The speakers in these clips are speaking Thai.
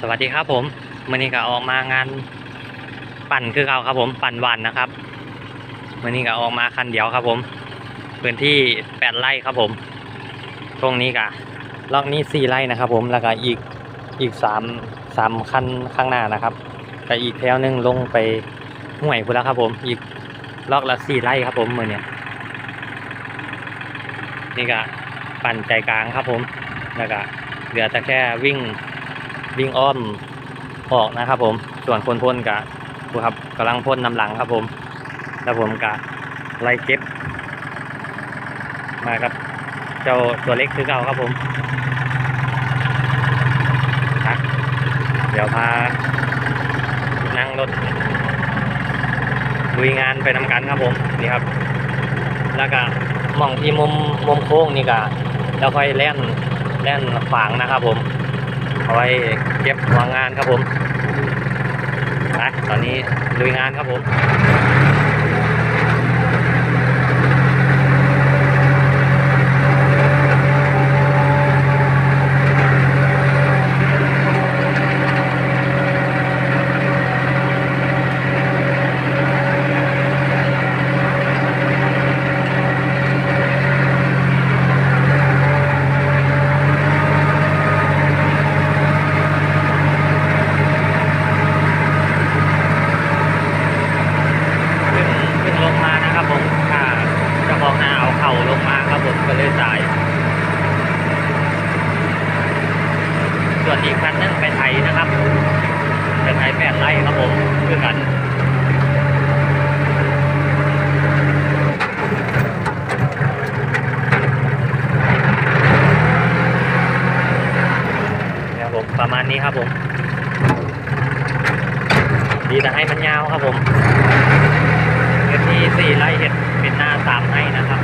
สวัสดีครับผมมื่อนี้ก็ออกมางานปั่นคือเก่าครับผมปั่นวันนะครับมื่อนี้ก็ออกมาคันเดียวครับผมพื้นที่แปดไร่ครับผมตรงนี้ก็ล็อกนี้สี่ไร่นะครับ ผมแล้วก็อีกอีกสามสามคันข้างหน้านะครับก็อีกแถวหนึงลงไปห่วยพุ่แล้วครับ ผมอีกล็อกละสี่ไร่ครับ ผมมื่อเนี้ยนี่ก็ปั่นใจกลางครับผมแล้วก็เหลือแต่แค่วิ่ง วิ่งอ้อมออกนะครับ ผมส่วนคนพ่นกะดูครับกำลังพ่นนำหลังครับ ผม แล้วผมกะไล่เก็บ มาครับ เจ้าตัวเล็กคือเก่าครับผมครับเดี๋ยวพา นั่งรถลุยงานไปนำกันครับผมนี่ครับ แล้วก็มองที่มุมมุมโค้งนี่กะแล้วค่อยแล่นแล่นขวางนะครับผม เอาไว้เก็บวางงานครับผมไปตอนนี้ลุยงานครับผม ขึ้นขึ้นลงมานะครับผมถ้าเจ้าของนาเอาเข่าลงมาครับผมก็เลยจ่าย ส่วน อีกคันนึงไปไทยนะครับไปไทยแปดไร่ครับผมคือกันนะครับผมประมาณนี้ครับผม ดีแต่ให้มันยาวครับผมเนื้อที่สี่ไร่เห็ดเป็นหน้าสามให้นะครับ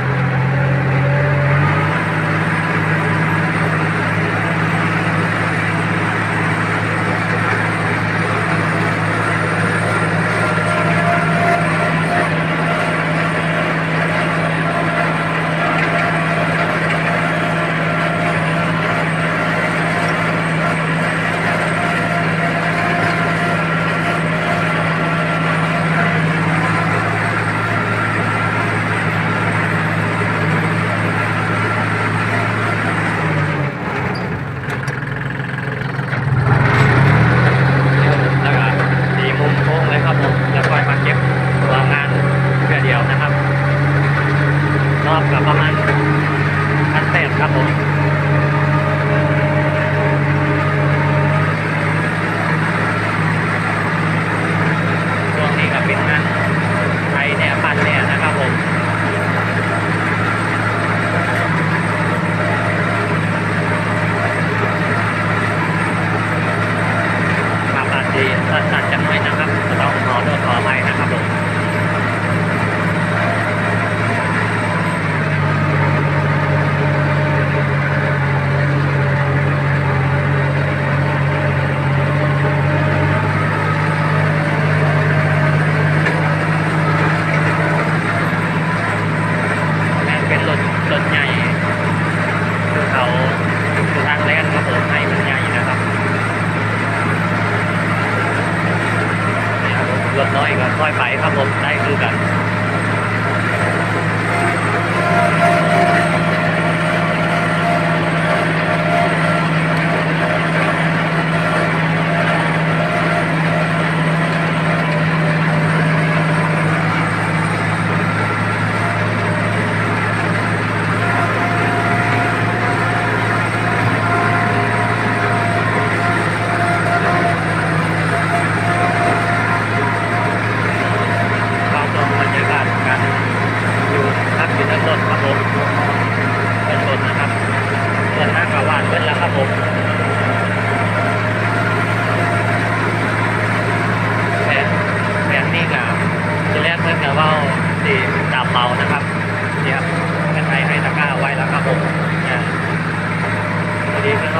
แล้วก็ดีมุมโค้งเลยครับผมแล้วค่อยมาเก็บตัวงานเพื่อเดียวนะครับ รอบกับประมาณพันแปดครับผม ช่วงนี้ก็เป็นงานไทยเนี่ยปั่นเนี่ยนะครับผม ครับอาจจะตัดจังไหมนะครับต้องขอโทษขออภัยนะครับผมแม่นเป็น รถรถใหญ่คือเขาคือทางแล่นครับผมให้มันใหญ่นะครับรถน้อยก็ค่อยไปครับผมได้คือกันเข้าชมบรรยากาศการอยู่พักอยู่ทั้งรถครับผมเป็นรถนะครับส่วนหน้ากระวานเป็นแล้วครับผมแผนแผนนี่กับจะแรกเพิ่งกับว่าสีดาบ เบานะครับนี่ครับเป็นไทยให้ตะกร้าไว้แล้วครับผมเนี่ยพอดีเพิ่งเ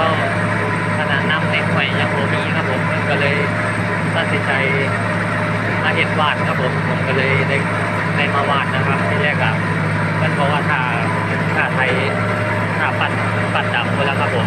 ขนาดน้ำในหวยยังโมมีครับผมก็เลยตัดสินใจมาเห็นวาดครับผมผมก็เลยได้ได้มาวาดนะครับที่แรกอะมันเพราะว่าถ้าถ้าไทยถ้าปัดปัดดำไปแล้วครับผม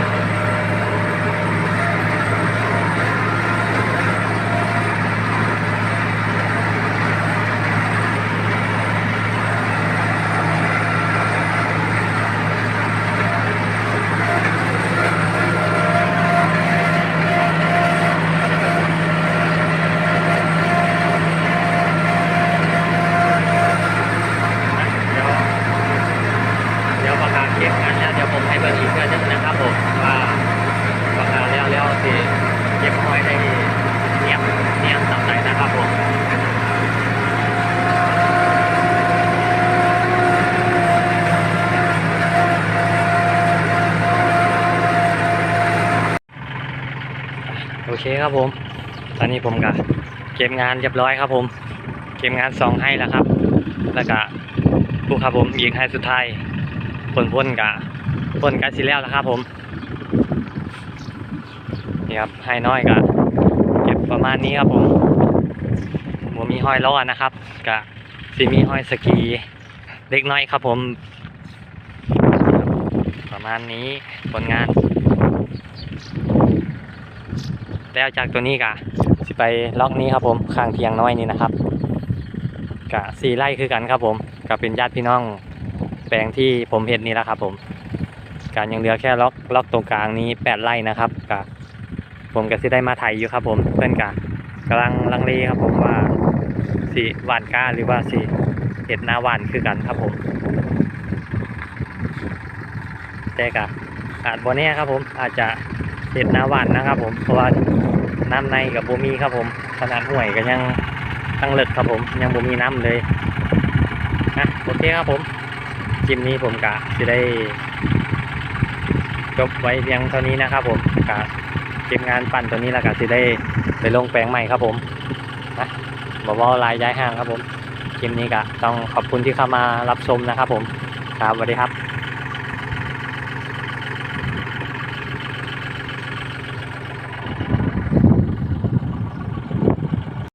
เคครับผม ตอนนี้ผมก็เก็บงานเรียบร้อยครับผม เก็บงานสองให้แล้วครับ แล้วก็ผู้ครับผมอีกให้สุดท้ายผลพ่นกะพ่นกันสิแล้วแล้วครับผมนี่ครับให้น้อยกะเก็บประมาณนี้ครับผมผมมีห้อยล้อนะครับกะสิมีห้อยสกีเล็กน้อยครับผม ประมาณนี้ผลงาน แล้วจากตัวนี้กะสิไปล็อกนี้ครับผมข้างเทียงน้อยนี่นะครับกะสี่ไร่คือกันครับผมกับเป็นญาติพี่น้องแปลงที่ผมเห็นนี่แหละครับผมการยังเหลือแค่ล็อกล็อกตรงกลางนี้แปดไร่นะครับกะผมก็สิได้มาไถอยู่ครับผมเพื่อนกะกำลังลังเลครับผมว่าสีหวานก้าหรือว่าสีเห็ดนาหวานคือกันครับผมแต่กะอาจบนนี้ครับผมอาจจะ เห็ดนาหวานนะครับ ผมเพราะว่าน้ำในกับบ่มีครับผมขนาดห่วยก็ยังตั้งเลิกครับผมยังบ่มีน้ำเลยนะโอเคครับผมคลิปนี้ผมกะจะได้จบไว้เพียงเท่านี้นะครับ ผมกะเก็บงานปั่นตัวนี้แล้วก็จะได้ไปลงแปลงใหม่ครับผมนะบอกว่าลายย้ายห้างครับผมคลิปนี้กะต้องขอบคุณที่เข้ามารับชมนะครับผมครับสวัสดีครับ